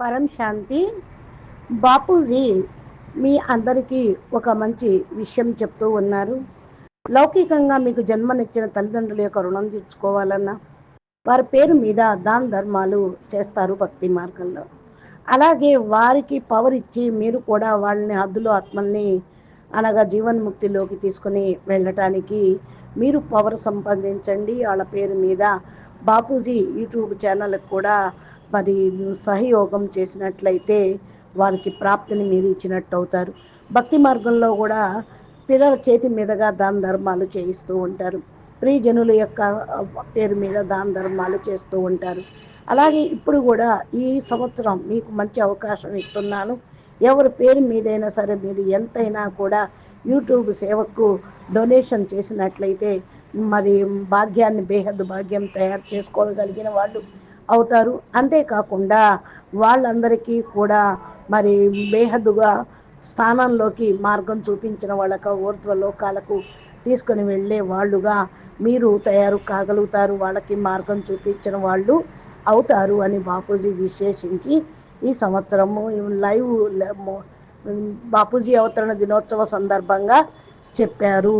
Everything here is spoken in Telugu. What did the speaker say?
పరం శాంతి. బాపూజీ మీ అందరికీ ఒక మంచి విషయం చెప్తూ ఉన్నారు. లౌకికంగా మీకు జన్మనిచ్చిన తల్లిదండ్రుల యొక్క రుణం తీర్చుకోవాలన్నా వారి పేరు మీద దాన ధర్మాలు చేస్తారు భక్తి మార్గంలో. అలాగే వారికి పవర్ ఇచ్చి మీరు కూడా వాళ్ళని హద్దులో ఆత్మల్ని అనగా జీవన్ముక్తిలోకి తీసుకుని వెళ్ళటానికి మీరు పవర్ సంపాదించండి. వాళ్ళ పేరు మీద బాపూజీ యూట్యూబ్ ఛానల్కి కూడా మరి సహయోగం చేసినట్లయితే వారికి ప్రాప్తిని మీరు ఇచ్చినట్టు అవుతారు భక్తి మార్గంలో కూడా పిల్లల చేతి మీదుగా దాన ధర్మాలు చేయిస్తూ ఉంటారు. ప్రియజనుల యొక్క పేరు మీద దాన ధర్మాలు చేస్తూ ఉంటారు. అలాగే ఇప్పుడు కూడా ఈ సంవత్సరం మీకు మంచి అవకాశం ఇస్తున్నాను. ఎవరి పేరు మీదైనా సరే మీరు ఎంతైనా కూడా యూట్యూబ్ సేవకు డొనేషన్ చేసినట్లయితే మరి భాగ్యాన్ని బేహద్దు భాగ్యం తయారు చేసుకోగలిగిన వాళ్ళు అవుతారు. అంతేకాకుండా వాళ్ళందరికీ కూడా మరి బేహద్దుగా స్థానంలోకి మార్గం చూపించిన వాళ్ళకు ఊర్ధ్వ లోకాలకు తీసుకొని వెళ్ళే వాళ్ళుగా మీరు తయారు కాగలుగుతారు. వాళ్ళకి మార్గం చూపించిన వాళ్ళు అవుతారు అని బాపూజీ విశేషించి ఈ సంవత్సరము లైవ్ బాపూజీ అవతరణ దినోత్సవ సందర్భంగా చెప్పారు.